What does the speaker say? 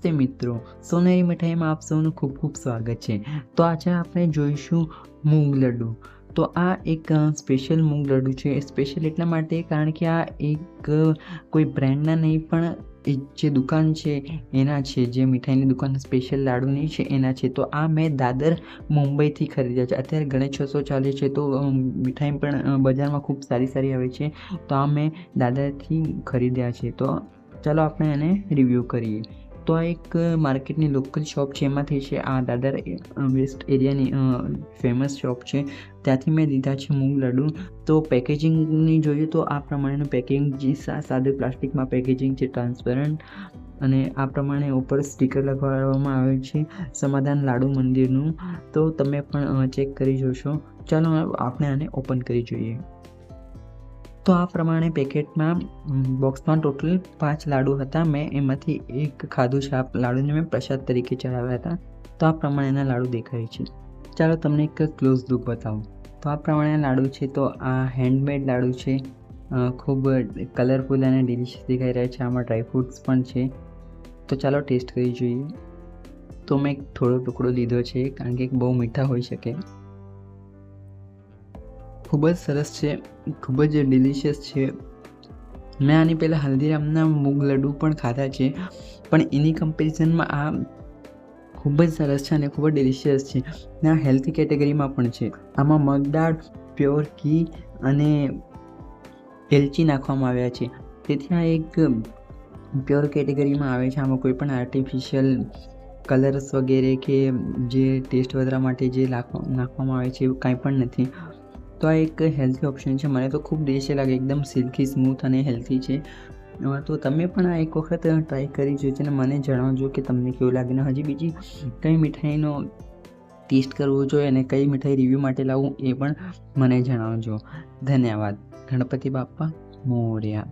નમસ્તે મિત્રો. સોનેરી મીઠાઈમાં આપ સૌનું ખૂબ ખૂબ સ્વાગત છે. તો આજે આપણે જોઈશું મૂંગ લડ્ડુ તો આ એક સ્પેશિયલ મૂંગ લડ્ડુ છે. સ્પેશિયલ એટલા માટે કારણ કે આ એક કોઈ બ્રાન્ડના નહીં, પણ એ જે દુકાન છે, એના છે. જે મીઠાઈની દુકાન સ્પેશિયલ લાડુની છે, એના છે. તો આ મેં દાદર મુંબઈથી ખરીદ્યા છે. અત્યારે ગણેશોત્સવ ચાલે છે, તો મીઠાઈ પણ બજારમાં ખૂબ સારી સારી આવે છે. તો આ મેં દાદરથી ખરીદ્યા છે. તો ચાલો આપણે એને રિવ્યૂ કરીએ. તો આ એક માર્કેટની લોકલ શોપ છે, એમાંથી છે આ દાદર વેસ્ટ એરિયાની ફેમસ શોપ છે. ત્યાંથી મેં લીધા છે મૂંગ લડ્ડુ તો પેકેજિંગની જોઈએ તો આ પ્રમાણેનું પેકિંગ જે સાદું પ્લાસ્ટિકમાં પેકેજિંગ છે, ટ્રાન્સપરન્ટ. અને આ પ્રમાણે ઉપર સ્ટીકર લગાવવામાં આવે છે, સમાધાન લાડુ મંદિરનું. તો તમે પણ ચેક કરી જોશો. ચાલો, આપણે આને ઓપન કરી જોઈએ. તો આ પ્રમાણે પેકેટમાં બોક્સમાં ટોટલ પાંચ લાડુ હતા. મેં એમાંથી એક ખાધું છે આ લાડુને મેં પ્રસાદ તરીકે ચડાવ્યા હતા. તો આ પ્રમાણેના લાડુ દેખાય છે. ચાલો તમને એક ક્લોઝ લુક બતાવું. તો આ પ્રમાણેના લાડુ છે, તો આ હેન્ડમેડ લાડુ છે. ખૂબ કલરફુલ અને ડિલિશિયસ દેખાઈ રહ્યા છે. આમાં ડ્રાયફ્રૂટ્સ પણ છે. તો ચાલો ટેસ્ટ કરી જોઈએ. તો મેં થોડો ટુકડો લીધો છે, કારણ કે બહુ મીઠા હોઈ શકે. ખૂબ જ સરસ છે, ખૂબ જ ડિલિશિયસ છે. મેં આની પહેલાં હલ્દીરામના મૂગ લડ્ડુ પણ ખાધા છે, પણ એની કમ્પેરિઝનમાં આ ખૂબ જ સરસ છે અને ખૂબ જ ડિલિશિયસ છે. ને આ હેલ્થી કેટેગરીમાં પણ છે. આમાં મગદાળ પ્યોર ઘી અને એલચી નાખવામાં આવ્યા છે. તેથી આ એક પ્યોર કેટેગરીમાં આવે છે. આમાં કોઈ પણ આર્ટિફિશિયલ કલર્સ વગેરે કે જે ટેસ્ટ વધારવા માટે જે નાખવા નાખવામાં આવે છે એવું કાંઈ પણ નથી. તો આ એક હેલ્થી ઓપ્શન છે. મને તો ખૂબ ડિલિશિયસ લાગે, એકદમ સિલ્કી સ્મૂથ અને હેલ્થી છે. તો તમે પણ આ એક વખત ટ્રાય કરી જોજો અને મને જણાવજો કે તમને કેવું લાગે. ને હજી બીજી કઈ મીઠાઈનો ટેસ્ટ કરવો જોઈએ અને કઈ મીઠાઈ રિવ્યૂ માટે લાવવું એ પણ મને જણાવજો. ધન્યવાદ. ગણપતિ બાપ્પા, મોર્યા.